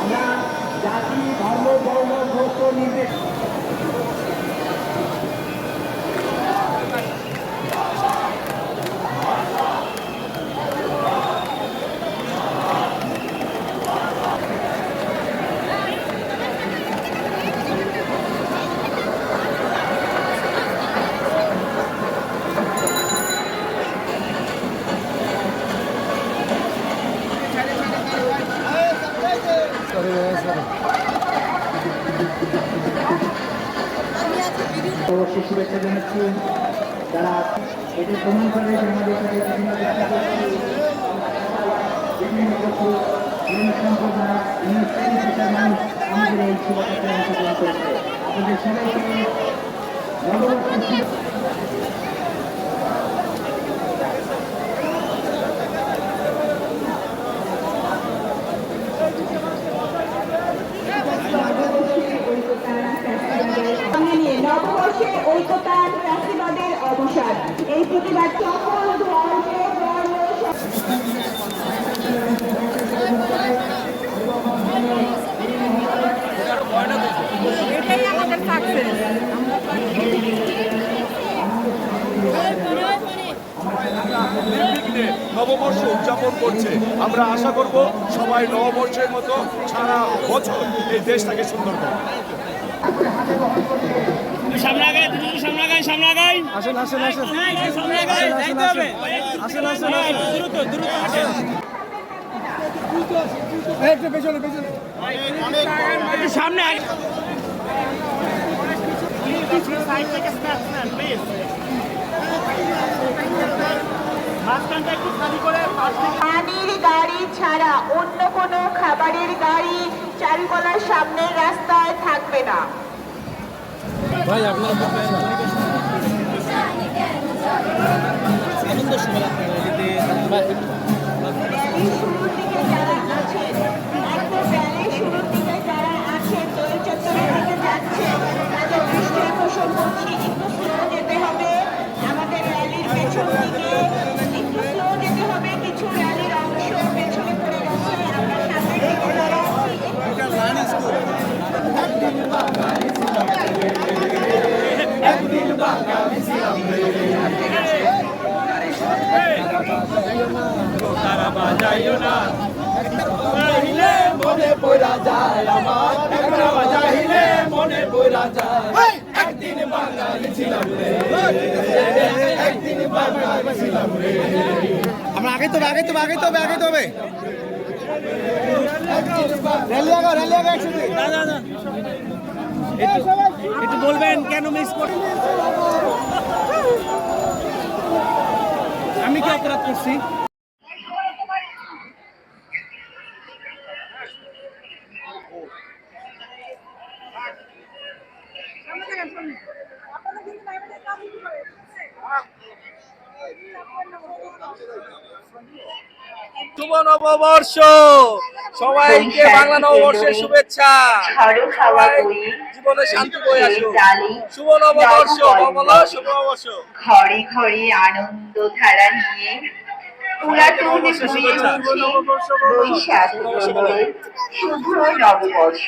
আমরা জাতি ধর্ম বর্ণ গোষ্ঠ নির্দেশ অবশ্যই শুভেচ্ছা জানাচ্ছি। যারা এটি প্রমাণ করে যে আমাদের সাথে বিভিন্ন বিভিন্ন পক্ষ বিভিন্ন সম্প্রদায় বিভিন্ন শ্রেণি পেশার মানুষ আমাদের এই শুভযাত্রায় অংশগ্রহণ করেছে। আপনাদের সবাইকে নববর্ষের ঐক্যতার অবসান। এই প্রতিবাদ সকল নববর্ষ উদযাপন করছে। আমরা আশা করব সবাই নববর্ষের মতো সারা বছর এই দেশটাকে সুন্দর করবে। সামনে সামনে সামনে আসেন আসেন আসেন। সামনে যাইতে হবে আসেন আসেন দ্রুত দ্রুত আসেন সামনে পানির গাড়ি ছাড়া অন্য কোনো খাবারের গাড়ি চারুকলার সামনের রাস্তায় থাকবে না। শুরুর দিকে যারা আছেন শুরুর দিকে যারা আছেন দোল চত্বরের দিকে যাচ্ছেন তাদের দৃষ্টি আকর্ষণ করছি। একটু স্লো যেতে হবে। আমাদের র্যালির পেছন দিকে বাজাইও না। বাজাইলে মনে পড়া যায় আমার। একটা বাজাইলে মনে পড়া যায়। একদিন বাঙালি ছিলাম রে। একদিন বাঙালি ছিলাম রে। আমরা আগে তো আগে তো আগে তবে আগে আগো একসাথে। না না না। একটু একটু বলবেন কেন মিস করে আমি কি অপরাধ করছি? শুভ নববর্ষ! সবাইকে বাংলা নববর্ষের শুভেচ্ছা! ঝড়ো হাওয়া বয়ে জীবনে শান্তি বয়ে আসুক। শুভ নববর্ষ বলো শুভ নববর্ষ। ঘরে ঘরে আনন্দ ধারা নিয়ে পুরাতন বৈশাখ শুভ নববর্ষ।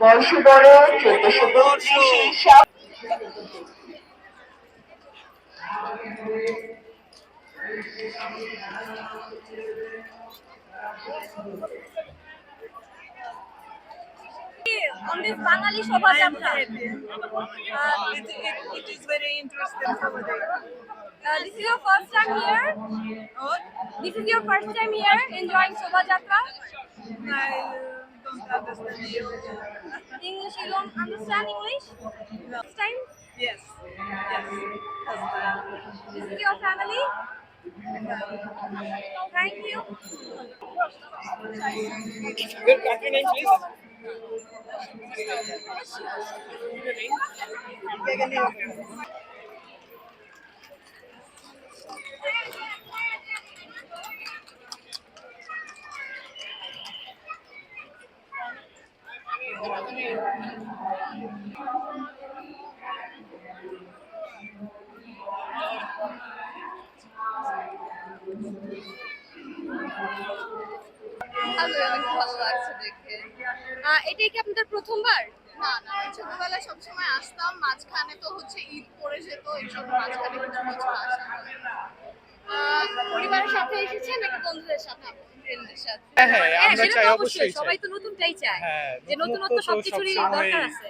বর্ষ বড় চোদ্দশো বত্রিশে সব Bangali শোভাযাত্রা Uh, it, is very interesting. Uh, this is your first time here Oh, this is your first time here enjoying শোভাযাত্রা I uh. English you don't understand English? First time? Yes. Yes. this is your family? Thank you. Good country name, please. ভালো ভালো লাগছে দেখতে এটাই কি আপনাদের প্রথমবার? না না ছোটবেলায় সবসময় আসতাম, মাঝখানে তো হচ্ছে ঈদ পড়ে যেত, এইসব মাঝখানে কিছু কিছু আসা পরিবারের সাথে এসেছেন নাকি বন্ধুদের সাথে। ফ্রেন্ডদের সাথে। হ্যাঁ আমরা হ্যাঁ, অবশ্যই সবাই তো নতুনটাই চায় যে নতুনত্ব সবকিছুরই দরকার আছে।